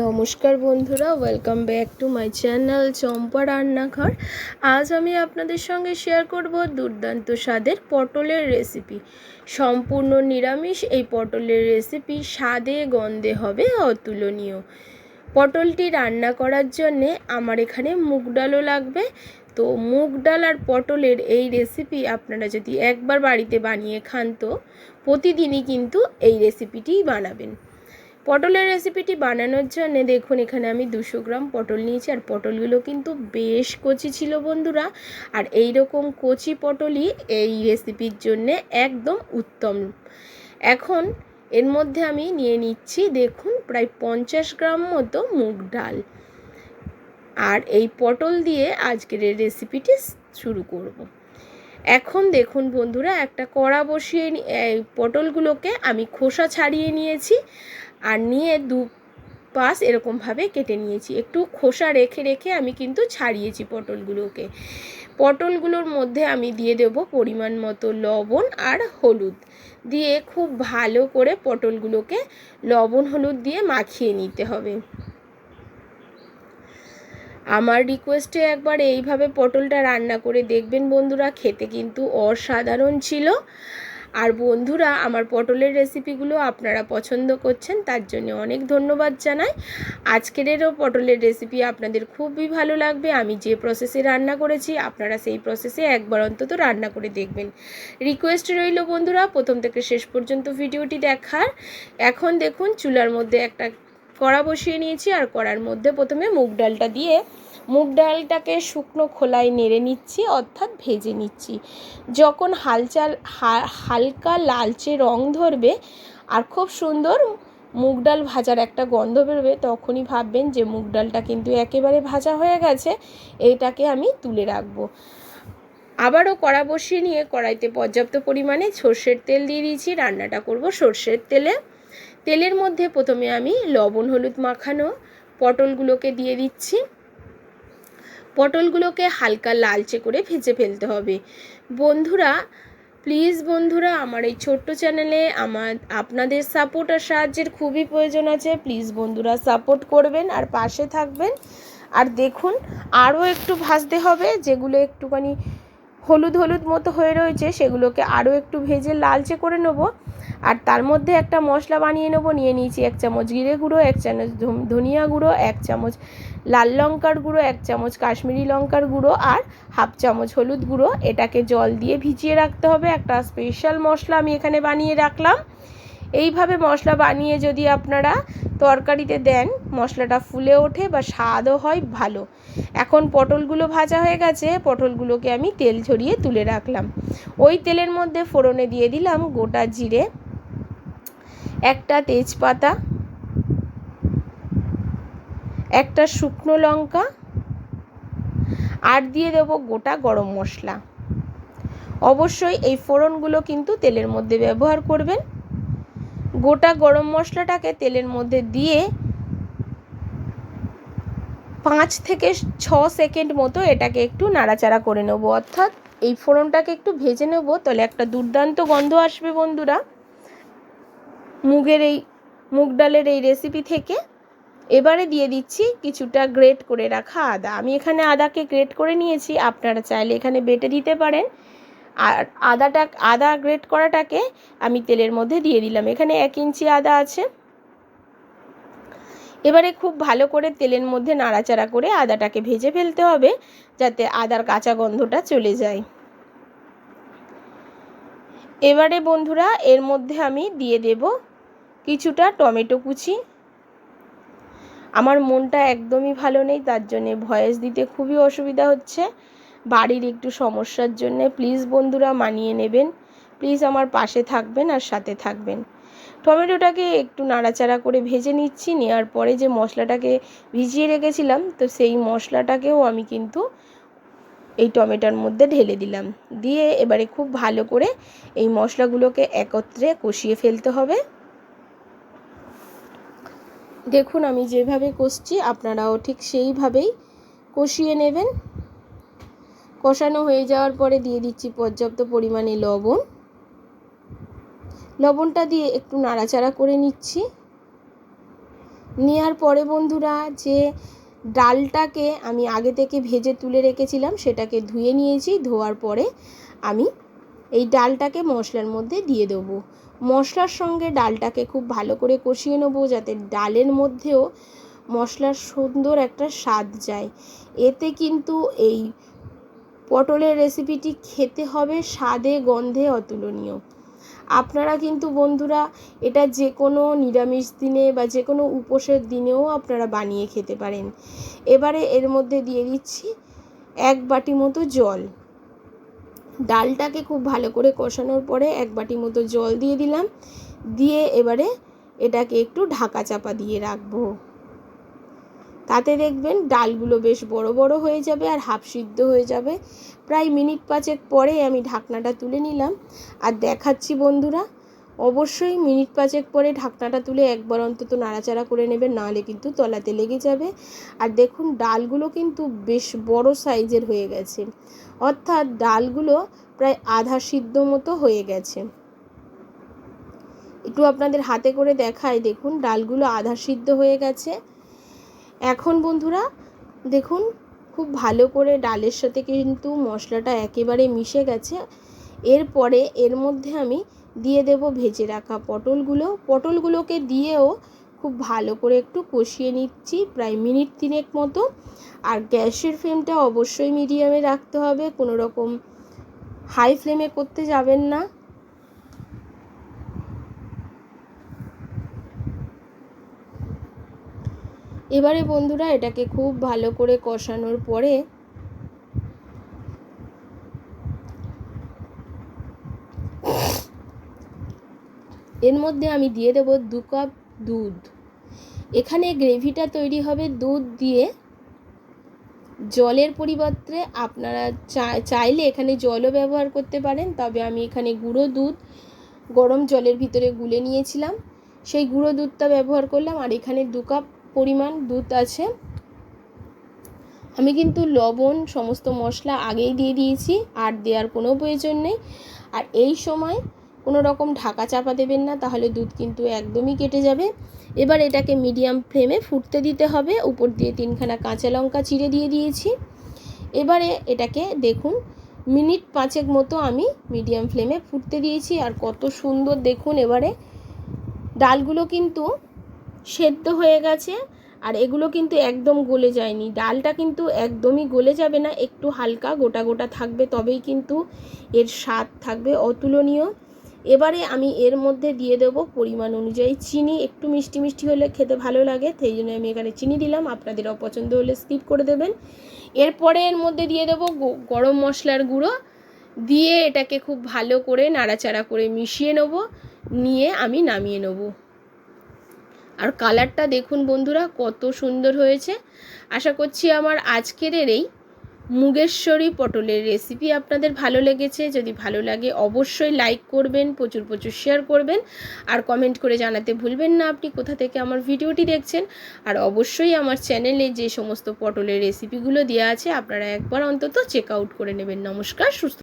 নমস্কার বন্ধুরা welcome back to my channel Champa রান্নাঘর। আজ আমি আপনাদের সঙ্গে শেয়ার করব দুর্দান্ত স্বাদের পটলের রেসিপি সম্পূর্ণ নিরামিষ, এই পটলের রেসিপি স্বাদে গন্ধে হবে অতুলনীয়। পটলটি রান্না করার জন্যে আমার এখানে মুগ ডালও লাগবে। তো মুগ ডাল আর পটলের এই রেসিপি আপনারা যদি একবার বাড়িতে বানিয়ে খান তো, প্রতিদিনই কিন্তু এই রেসিপিটিই বানাবেন। পটলের রেসিপিটি বানানোর জন্য দেখুন, এখানে আমি দুশো গ্রাম পটল নিয়েছি। আর পটলগুলো কিন্তু বেশ কচি ছিল বন্ধুরা। আর এই রকম কচি পটলই এই রেসিপির জন্য একদম উত্তম। এখন এর মধ্যে আমি নিয়ে নিচ্ছি, দেখুন, প্রায় পঞ্চাশ গ্রাম মতো মুগ ডাল। আর এই পটল দিয়ে আজকের এই রেসিপিটি শুরু করব। এখন দেখুন বন্ধুরা, একটা কড়া বসিয়ে এই পটলগুলোকে আমি খোসা ছাড়িয়ে নিয়েছি। আর নিয়ে দু পাশ এরকমভাবে কেটে নিয়েছি। একটু খোসা রেখে রেখে আমি কিন্তু ছাড়িয়েছি পটলগুলোকে। পটলগুলোর মধ্যে আমি দিয়ে দেব পরিমাণ মতো লবণ আর হলুদ। দিয়ে খুব ভালো করে পটলগুলোকে লবণ হলুদ দিয়ে মাখিয়ে নিতে হবে। আমার রিকোয়েস্টে একবার এইভাবে পটলটা রান্না করে দেখবেন বন্ধুরা। খেতে কিন্তু অসাধারণ ছিল। আর বন্ধুরা, আমার পটলের রেসিপিগুলো আপনারা পছন্দ করছেন, তার জন্য অনেক ধন্যবাদ জানাই। আজকেরও পটলের রেসিপি আপনাদের খুবই ভালো লাগবে। আমি যে প্রসেসে রান্না করেছি, আপনারা সেই প্রসেসে একবার অন্তত রান্না করে দেখবেন। রিকোয়েস্ট রইল বন্ধুরা, প্রথম থেকে শেষ পর্যন্ত ভিডিওটি দেখার। এখন দেখুন, চুলার মধ্যে একটা কড়া বসিয়ে নিয়েছি, আর কড়ার মধ্যে প্রথমে মুগ ডালটা দিয়ে মুগ ডালটাকে শুকনো খোলায় নেড়ে নিচ্ছি, অর্থাৎ ভেজে নিচ্ছি। যখন হালচাল হালকা লালচে রং ধরবে আর খুব সুন্দর মুগ ডাল ভাজার একটা গন্ধ বেরোবে, তখনই ভাববেন যে মুগ ডালটা কিন্তু একেবারে ভাজা হয়ে গেছে এইটাকে আমি তুলে রাখব। আবারও কড়া বসিয়ে নিয়ে কড়াইতে পর্যাপ্ত পরিমাণে সর্ষের তেল দিয়ে দিয়েছি, রান্নাটা করব সর্ষের তেলে। তেলের মধ্যে প্রথমে আমি লবণ, হলুদ মাখানো পটলগুলোকে দিয়ে দিচ্ছি। পটলগুলোকে হালকা লালচে করে ভেজে ফেলতে হবে। বন্ধুরা প্লিজ বন্ধুরা, আমার এই ছোট্ট চ্যানেলে আমার, আপনাদের সাপোর্ট আর সাহায্যের খুবই প্রয়োজন আছে। প্লিজ বন্ধুরা সাপোর্ট করবেন আর পাশে থাকবেন। আর দেখুন, আরও একটু ভাজতে হবে, যেগুলো একটুখানি হলুদ হলুদ মতো হয়ে রয়েছে, সেগুলোকে আরও একটু ভেজে লালচে করে নেব। আর তার মধ্যে একটা মশলা বানিয়ে নেব, নিয়ে নিয়েছি এক চামচ জিরে গুঁড়ো, এক চামচ ধনিয়া গুঁড়ো, এক চামচ লাল লঙ্কার গুঁড়ো, এক চামচ কাশ্মীরি লঙ্কার গুঁড়ো আর হাফ চামচ হলুদ গুঁড়ো। এটাকে জল দিয়ে ভিজিয়ে রাখতে হবে। একটা স্পেশাল মশলা আমি এখানে বানিয়ে রাখলাম। এইভাবে মশলা বানিয়ে যদি আপনারা তরকারিতে দেন, মশলাটা ফুলে ওঠে বা স্বাদও হয় ভালো। এখন পটলগুলো ভাজা হয়ে গেছে। পটলগুলোকে আমি তেল ঝরিয়ে তুলে রাখলাম। ওই তেলের মধ্যে ফোড়নে দিয়ে দিলাম গোটা জিরে। একটা তেজপাতা, একটা শুকনো লঙ্কা, আর দিয়ে দেব গোটা গরম মশলা। অবশ্যই এই ফোড়নগুলো কিন্তু তেলের মধ্যে ব্যবহার করবেন। গোটা গরম মশলাটাকে তেলের মধ্যে দিয়ে পাঁচ থেকে ছ সেকেন্ড মতো এটাকে একটু নাড়াচাড়া করে নেব। অর্থাৎ এই ফোড়নটাকে একটু ভেজে নেব, তাহলে একটা দুর্দান্ত গন্ধ আসবে বন্ধুরা। মুগের এই, মুগ ডালের এই রেসিপি থেকে এবারে দিয়ে দিচ্ছি কিছুটা গ্রেট করে রাখা আদা। আমি এখানে আদাকে গ্রেট করে নিয়েছি, আপনারা চাইলে এখানে বেটে দিতে পারেন। আর আদাটা, আদা গ্রেট করাটাকে আমি তেলের মধ্যে দিয়ে দিলাম। এখানে এক ইঞ্চি আদা আছে। এবারে খুব ভালো করে তেলের মধ্যে নাড়াচাড়া করে আদাটাকে ভেজে ফেলতে হবে, যাতে আদার কাঁচা গন্ধটা চলে যায়। এবারে বন্ধুরা, এর মধ্যে আমি দিয়ে দেব কিছুটা টমেটো কুচি। আমার মনটা একদমই ভালো নেই, তার জন্যে ভয়েস দিতে খুবই অসুবিধা হচ্ছে। বাড়ির একটু সমস্যার জন্যে প্লিজ বন্ধুরা মানিয়ে নেবেন। প্লিজ আমার পাশে থাকবেন আর সাথে থাকবেন। টমেটোটাকে একটু নাড়াচাড়া করে ভেজে নিচ্ছি, নেওয়ার পরে যে মশলাটাকে ভিজিয়ে রেখেছিলাম, তো সেই মশলাটাকেও আমি কিন্তু এই টমেটোর মধ্যে ঢেলে দিলাম। দিয়ে এবারে খুব ভালো করে এই মশলাগুলোকে একত্রে কষিয়ে ফেলতে হবে। দেখুন, আমি যেভাবে কষছি, আপনারাও ঠিক সেইভাবেই কষিয়ে নেবেন। কষানো হয়ে যাওয়ার পরে দিয়ে দিচ্ছি পর্যাপ্ত পরিমাণে লবণ। লবণটা দিয়ে একটু নাড়াচাড়া করে নিচ্ছি। নেওয়ার পরে বন্ধুরা, যে ডালটাকে আমি আগে থেকে ভেজে তুলে রেখেছিলাম, সেটাকে ধুয়ে নিয়েছি, ধোয়ার পরে আমি এই ডালটাকে মশলার মধ্যে দিয়ে দেবো। মশলার সঙ্গে ডালটাকে খুব ভালো করে কষিয়ে নেব যাতে ডালের মধ্যেও মশলার সুন্দর একটা স্বাদ যায়। এতে কিন্তু এই পটলের রেসিপিটি খেতে হবে স্বাদে, গন্ধে অতুলনীয়। আপনারা কিন্তু বন্ধুরা এটা যে কোনো নিরামিষ দিনে বা যে কোনো উপোসের দিনেও আপনারা বানিয়ে খেতে পারেন। এবারে এর মধ্যে দিয়ে দিচ্ছি এক বাটি মতো জল। ডালটাকে খুব ভালো করে কষানোর পরে এক বাটি মতো জল দিয়ে দিলাম। দিয়ে এবারে এটাকে একটু ঢাকা চাপা দিয়ে রাখব। তাতে দেখবেন ডালগুলো বেশ বড় বড় হয়ে যাবে আর হাফ সিদ্ধ হয়ে যাবে। প্রায় মিনিট পাঁচেক পরে আমি ঢাকনাটা তুলে নিলাম। আর দেখাচ্ছি বন্ধুরা অবশ্যই মিনিট পাঁচেক পরে ঢাকনাটা তুলে একবার অন্তত নাড়াচাড়া করে নেবেন নাহলে কিন্তু তলাতে লেগে যাবে। আর দেখুন, ডালগুলো কিন্তু বেশ বড় সাইজের হয়ে গেছে। অর্থাৎ ডালগুলো প্রায় আধা সিদ্ধ মতো হয়ে গেছে। একটু আপনাদের হাতে করে দেখায় দেখুন, ডালগুলো আধা সিদ্ধ হয়ে গেছে। এখন বন্ধুরা, দেখুন, খুব ভালো করে ডালের সাথে কিন্তু মশলাটা একেবারে মিশে গেছে। এরপরে এর মধ্যে আমি দিয়ে দেব ভেজে রাখা পটলগুলো। পটলগুলোকে দিয়েও খুব ভালো করে একটু কষিয়ে নিচ্ছি প্রায় মিনিট তিনেক মতো। আর গ্যাসের ফ্লেমটা অবশ্যই মিডিয়ামে রাখতে হবে, কোনো রকম হাই ফ্লেমে করতে যাবেন না। এবারে বন্ধুরা এটাকে খুব ভালো করে কষানোর পরে এর মধ্যে আমি দিয়ে দেব দু কাপ দুধ। এখানে গ্রেভিটা তৈরি হবে দুধ দিয়ে। জলের পরিবর্তে আপনারা চাইলে এখানে জলও ব্যবহার করতে পারেন, তবে আমি এখানে গুঁড়ো দুধ, গরম জলের ভিতরে গুলে নিয়েছিলাম। সেই গুঁড়ো দুধটা ব্যবহার করলাম, আর এখানে দু কাপ পরিমাণ দুধ আছে। আমি কিন্তু লবণ, সমস্ত মশলা আগেই দিয়ে দিয়েছি, আর দেওয়ার কোনো প্রয়োজন নেই। আর এই সময় কোনো রকম ঢাকা চাপা দেবেন না, তাহলে দুধ কিন্তু একদমই কেটে যাবে। এবার এটাকে মিডিয়াম ফ্লেমে ফুটতে দিতে হবে, উপর দিয়ে তিনখানা কাঁচা লঙ্কা চিড়ে দিয়ে দিয়েছি। এবারে এটাকে দেখুন, মিনিট পাঁচেক মতো আমি মিডিয়াম ফ্লেমে ফুটতে দিয়েছি, আর কত সুন্দর দেখুন এবারে। ডালগুলো কিন্তু সেদ্ধ হয়ে গেছে, আর এগুলো কিন্তু একদম গলে যায়নি। ডালটা কিন্তু একদমই গলে যাবে না, একটু হালকা গোটা গোটা থাকবে, তবেই কিন্তু এর স্বাদ থাকবে অতুলনীয়। এবারে আমি এর মধ্যে দিয়ে দেব পরিমাণ অনুযায়ী চিনি। একটু মিষ্টি মিষ্টি হলে খেতে ভালো লাগে, সেই জন্য আমি এখানে চিনি দিলাম। আপনাদের অপছন্দ হলে স্কিপ করে দেবেন। এরপরে এর মধ্যে দিয়ে দেবো গরম মশলার গুঁড়ো। দিয়ে এটাকে খুব ভালো করে নাড়াচাড়া করে মিশিয়ে নেব। নিয়ে আমি নামিয়ে নেব। আর কালারটা দেখুন বন্ধুরা, কত সুন্দর হয়েছে। আশা করছি আমার আজকের এই মুগেশ্বরী পটলের রেসিপি আপনাদের ভালো লেগেছে, যদি ভালো লাগে অবশ্যই লাইক করবেন, প্রচুর প্রচুর শেয়ার করবেন, আর কমেন্ট করে জানাতে ভুলবেন না আপনি কোথা থেকে আমার ভিডিওটি দেখছেন, আর অবশ্যই আমার চ্যানেলে যে সমস্ত পটলের রেসিপিগুলো দেওয়া আছে, আপনারা একবার অন্তত চেক আউট করে নেবেন। নমস্কার, সুস্থ